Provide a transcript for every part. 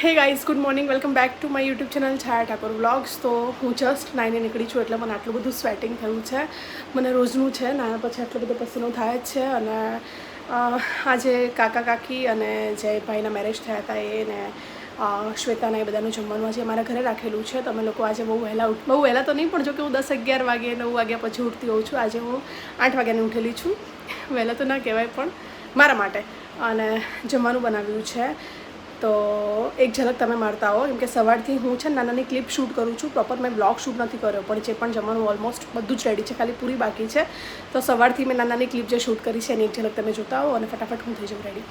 Hey guys good morning welcome back to my YouTube channel Chhaya Thakor vlogs તો હું just નાઈને નીકળી છું એટલે મને આટલું બધું સ્વેટિંગ થયું છે. મને રોજનું છે, નાના પછી આટલો બધો પસીનો થાય જ છે અને આજે કાકા કાકી અને જે ભાઈના મેરેજ થયા હતા એને શ્વેતાના એ બધાનું જમવાનું આજે મારા ઘરે રાખેલું છે. તમે લોકો આજે બહુ વહેલા ઉઠ, બહુ વહેલા તો નહીં, પણ જો કે હું દસ અગિયાર વાગે, નવ વાગ્યા પછી ઉઠતી હોઉં છું. આજે હું આઠ વાગ્યાની ઉઠેલી છું. વહેલા તો ના કહેવાય, પણ મારા માટે. અને જમવાનું બનાવ્યું છે. તો એક ઝલક તમે મારતા હો. કેમ કે સવારથી હું છે ને નાનાની ક્લિપ શૂટ કરું છું. પ્રોપર મેં બ્લોગ શૂટ નથી કર્યો, પણ જે પણ જમવાનું ઓલમોસ્ટ બધું જ રેડી છે, ખાલી પૂરી બાકી છે. તો સવારથી મેં નાનાની ક્લિપ જે શૂટ કરી છે એની એક ઝલક તમે જોતા હો અને ફટાફટ હું થઈ જાઉં રેડી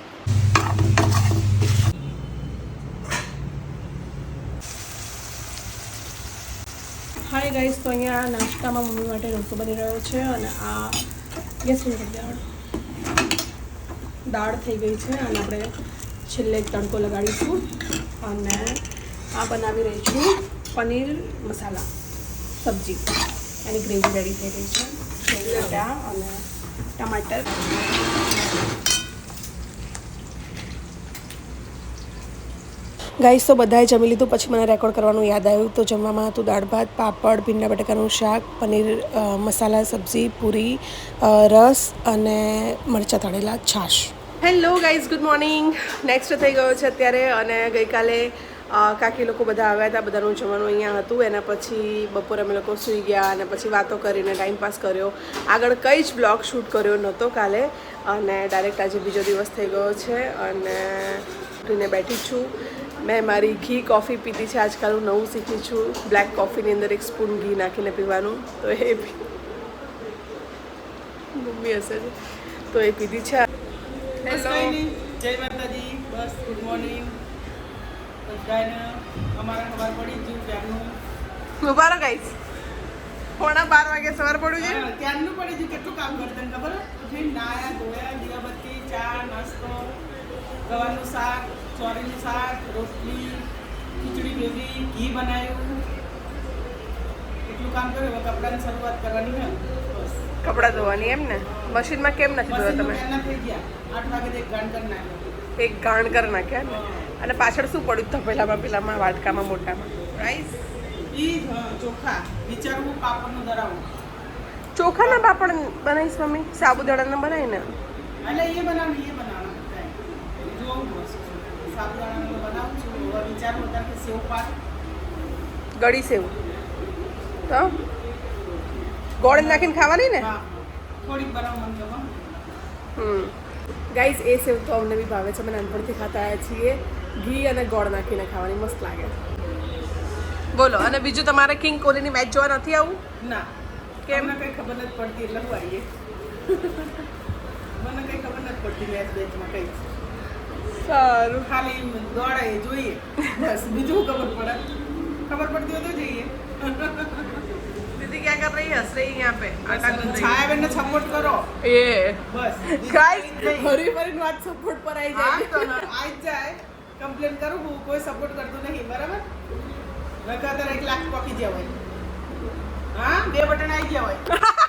હાય ગાઈસ તો અહીંયા નાસ્તામાં મમ્મી માટે ઢોસો બની રહ્યો છે અને આ યસ દાળ. દાળ થઈ ગઈ છે અને આપણે છેલ્લે તડકો લગાડીશું અને આ બનાવી રહી છું પનીર મસાલા, સબ્જી. એની ગ્રેવી રેડી થઈ ગઈ છે. બટાટા અને ટમાટર. ગાઈસ તો બધાએ જમી લીધું, પછી મને રેકોર્ડ કરવાનું યાદ આવ્યું. તો જમવામાં હતું દાળ ભાત, પાપડ, ભીંડા બટાકાનું શાક, પનીર મસાલા, સબ્જી, પૂરી રસ અને મરચાં તળેલા છાશ. Hello guys, good morning. Next થઈ ગયો છે અત્યારે અને ગઈકાલે કાકી લોકો બધા આવ્યા હતા, બધાનું જમવાનું અહીંયા હતું. એના પછી બપોરે અમે લોકો સૂઈ ગયા અને પછી વાતો કરીને ટાઈમ પાસ કર્યો. આગળ કંઈ જ બ્લોગ શૂટ કર્યો નહોતો કાલે. અને ડાયરેક્ટ આજે બીજો દિવસ થઈ ગયો છે અને ઉઠીને બેઠી છું. મેં મારી ઘી કોફી પીધી છે. આજકાલ હું નવું શીખી છું. બ્લેક કોફીની અંદર એક સ્પૂન ઘી નાખીને પીવાનું. તો એ મમ્મી હશે તો એ પીધી છે. જય માતાજી. બસ ગુડ મોર્નિંગ બધાને અમારા ખબર પડી ગયું ક્યારનું મુબારક ગાઈસ પોણા બાર વાગે સવાર પડ્યું છે. ક્યારનું પડી ગયું. કેટલું કામ કરતા ખબર? ઉઠીને નાયા ધોયા દીવાબત્તી ચા નાસ્તો ગવાનું શાક ચોરીનું શાક રોટલી ખીચડી ભેગી ઘી બનાવ્યું. એટલું કામ કર્યું? હવે કપડાની શરૂઆત કરવાની હોય કપડાં ધોવાની એમ ને? મશીનમાં કેમ નથી ધોયા તમે? એક ગાણ કરી નાખ્યા. ને? અને પાછળ શું પડ્યું તો પેલામાં પહેલામાં વાટકામાં મોટામાં? રાઈસ ચોખા. વિચારવું પાપડનું ચોખાના પાપડ બનાવીશ મમ્મી? સાબુદાણાના બનાવીને? એટલે એ બનાવું એ બનાવવાનું કાંઈ. સાબુદાણાનું બનાવું છું. વિચારું કે સેવ પાક? ગળી સેવ. તો? ગોળ નાખીને ખાવાની ને? હમ. ગાઈઝ એ સેવ તો અમને બી ભાવે છે. અમે નાનપણથી ખાતા આવ્યા છીએ. ઘી અને ગોળ નાખીને ખાવાની મસ્ત લાગે બોલો અને બીજું તમારે કિંગ કોહલીની મેચ જોવા નથી આવું? ના. કેમ? ના કઈ ખબર નથી પડતી એટલે હું આવીએ. મને કઈ ખબર નથી પડતી મેચ બેચમાં કઈ. સારું. ખાલી દોડાય જોઈએ. બસ બીજું ખબર પડે. ખબર પડતી હોય તો જઈએ. દીદી ક્યાં કર રહી હસ રહી यहाँ पे आटा गूंद रही છાયાબેનને સપોર્ટ કરો है। ये બસ ગાઈસ નહીં. ફરી ફરીને વાત સપોર્ટ પર આવી હા જાય તો ના, આઈ જ જાય કમ્પ્લેન કરું હું કોઈ સપોર્ટ કરતું નહીં બરાબર નકર તો એક લાખ પકી ગયા હોય હા બે બટન આવી ગયા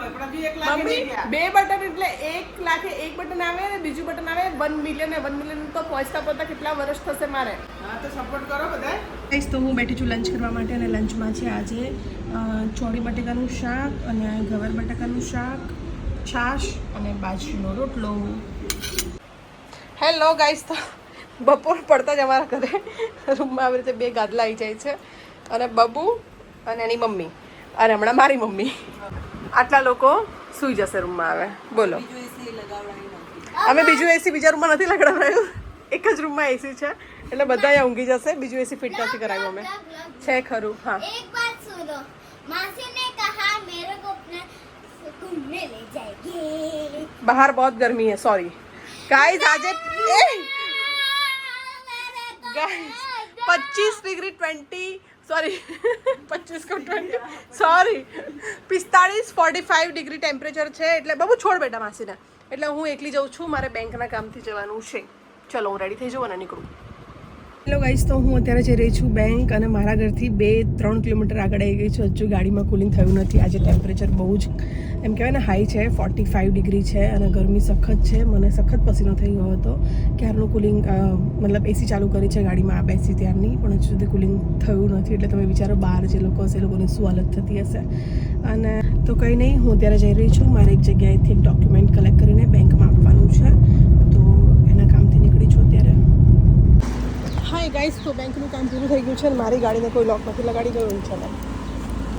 મમ્મી બે બટન એટલે એક લાખે એક બટન આવે ને બીજું બટન આવે વન મિલિયન વન મિલિયન તો પહોંચતા પહોંચતા કેટલા વર્ષ થશે મારે? હા તો સપોર્ટ કરો બધા ગાઈસ તો હું બેઠી છું લંચ કરવા માટે અને લંચમાં છે આજે ચોળી બટેકાનું શાક અને ગવાર બટાકાનું શાક છાશ અને બાજરીનો રોટલો. હેલો ગાઈસ તો બપોર પડતા જ અમારા ઘરે. રૂમમાં આવી રીતે બે ગાદલા આવી જાય છે. અને બબુ અને એની મમ્મી. અને હમણાં મારી મમ્મી. આટલા લોકો સૂઈ જશે રૂમમાં આવે બોલો. અમે બીજું એસી બીજા રૂમમાં નથી લગાડાવ્યું. એક જ રૂમમાં એસી છે. એટલે બધા ઊંઘી જશે. બીજું એસી ફિટ નથી કરાવ્યું અમે. છે ખરું હા. એક વાત સુનો. બહાર બહોત ગરમી હે સોરી ગાઈસ આજે ગાઈસ ડિગ્રી 20 સોરી પચીસ કો ટ્વેન્ટી સોરી પિસ્તાળીસ ફોર્ટી ફાઇવ ડિગ્રી ટેમ્પરેચર છે, એટલે બબુ છોડ બેટા માસીના. એટલે હું એકલી જઉં છું, મારે બેંકના કામથી જવાનું છે. ચલો, હું રેડી થઈ જવું અને નીકળું. હેલો ગાઈસ તો હું અત્યારે જઈ રહી છું બેંક અને મારા ઘરથી બે ત્રણ કિલોમીટર આગળ આવી ગઈ છું. હજુ ગાડીમાં કુલિંગ થયું નથી. આજે ટેમ્પરેચર બહુ જ એમ કહેવાય ને હાઈ છે. ફોર્ટી ફાઇવ ડિગ્રી છે અને ગરમી સખત છે. મને સખત પસીનો થઈ ગયો હતો. ક્યારનું કુલિંગ મતલબ એસી ચાલુ કરી છે ગાડીમાં આ બેસી ત્યારની. પણ હજુ સુધી કુલિંગ થયું નથી. એટલે તમે વિચારો બહાર જે લોકો હશે એ લોકોની શું હાલત થતી હશે. અને તો કંઈ નહીં, હું અત્યારે જઈ રહી છું. મારે એક જગ્યાએથી એક ડોક્યુમેન્ટ કલેક્ટ કરીને બેંકમાં આપવાનું છે તો એના કામથી નીકળી છું અત્યારે હાય ગાઈસ તો બેંકનું કામ પૂરું થઈ ગયું છે અને મારી ગાડીને કોઈ લોક નથી લગાડી ગયું છે ને.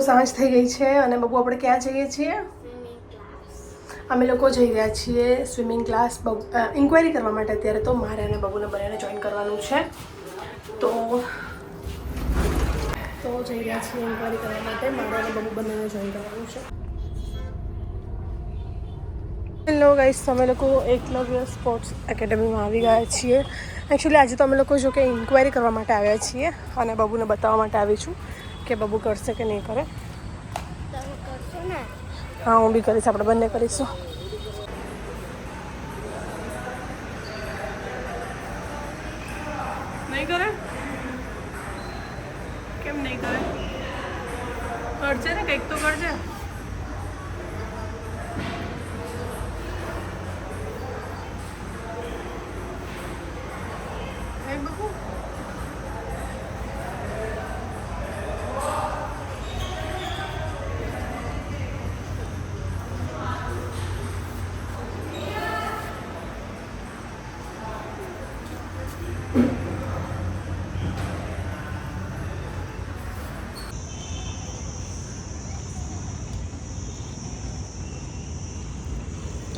સાંજ થઈ ગઈ છે અને બબુ, આપણે ક્યાં જઈએ છીએ? અમે લોકો જઈ રહ્યા છીએ સ્વિમિંગ ક્લાસ ઇન્ક્વાયરી કરવા માટે અત્યારે તો મારે અને બબુને બંનેને જોઈન કરવાનું છે. તો તો જઈ રહ્યા છીએ ઇન્ક્વાયરી કરવા માટે. મારે અને બબુ બંનેને જોઈન કરવાનું છે. હેલો ગાઈસ અમે લોકો એકલવ્ય સ્પોર્ટ્સ એકેડમીમાં આવી ગયા છીએ. એકચ્યુઅલી આજે તો અમે લોકો જો કે ઇન્ક્વાયરી કરવા માટે આવ્યા છીએ અને બબુને બતાવવા માટે આવી છું કે બબુ કરશે કે નહીં કરે. હા હું બી કરીશ આપણે બંને કરીશું.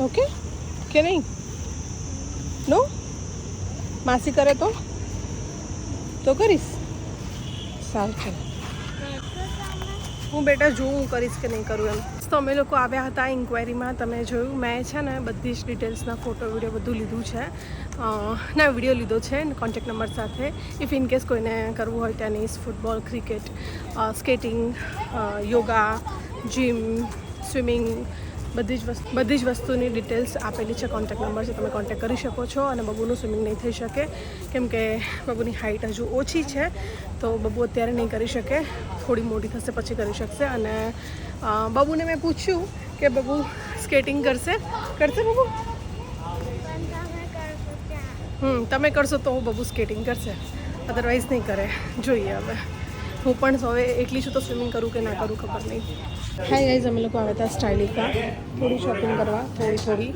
ઓકે કે નહીં? નો માસી કરે તો? તો કરીશ. સારું છે. હું બેટા જોઉં, હું કરીશ કે નહીં કરું એમ. તો અમે લોકો આવ્યા હતા ઇન્ક્વાયરીમાં તમે જોયું. મેં છે ને બધી જ ડિટેલ્સના ફોટો વીડિયો બધું લીધું છે. ના વીડિયો લીધો છે કોન્ટેક્ટ નંબર સાથે. ઇફ ઇન કેસ કોઈને કરવું હોય tennis football cricket skating yoga gym swimming બધી જ વસ્તુ બધી જ વસ્તુની ડિટેલ્સ આપેલી છે. કોન્ટેક્ટ નંબર છે, તમે કોન્ટેક કરી શકો છો અને બબુનું સ્વિમિંગ નહીં થઈ શકે. કેમ કે બબુની હાઇટ હજુ ઓછી છે, તો બબુ અત્યારે નહીં કરી શકે. થોડી મોટી થશે, પછી કરી શકશે. અને બબુને મેં પૂછ્યું કે બબુ સ્કેટિંગ કરશે? કરશે બબુ? હમ, તમે કરશો તો બબુ સ્કેટિંગ કરશે. અદરવાઇઝ નહીં કરે. જોઈએ હવે. હું પણ હવે એકલી છું તો સ્વિમિંગ કરું કે ના કરું ખબર નહીં. હાય ગાઈઝ અમે લોકો આવ્યા હતા સ્ટાઇલિકા થોડી શોપિંગ કરવા થોડી થોડી.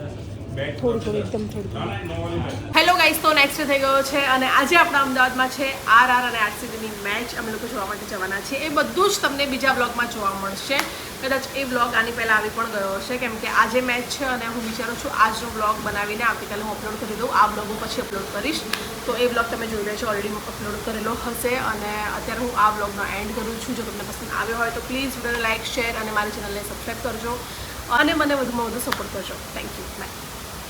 થોડી થોડી એકદમ થોડી. થોડી હેલો ગાઈઝ તો નેક્સ્ટ થઈ ગયો છે અને આજે આપણા અમદાવાદમાં છે આર આર અને આરસીબીની મેચ અમે લોકો જોવા માટે જવાના છે એ બધું જ તમને બીજા બ્લોગમાં જોવા મળશે. કદાચ એ બ્લોગ આની પહેલાં આવી પણ ગયો હશે, કેમ કે આજે મેચ છે અને હું વિચારું છું આજનો બ્લોગ બનાવીને આવતીકાલે હું અપલોડ કરી દઉં. આ બ્લોગ હું પછી અપલોડ કરીશ. તો એ બ્લોગ તમે જોઈ રહ્યા છો ઓલરેડી અપલોડ કરેલો હશે અને અત્યારે હું આ બ્લોગનો એન્ડ કરું છું. જો તમને પસંદ આવ્યો હોય તો પ્લીઝ વિડીયોને લાઇક શેર અને મારી ચેનલને સબસ્ક્રાઈબ કરજો અને મને વધુમાં વધુ સપોર્ટ કરજો. Thank you bye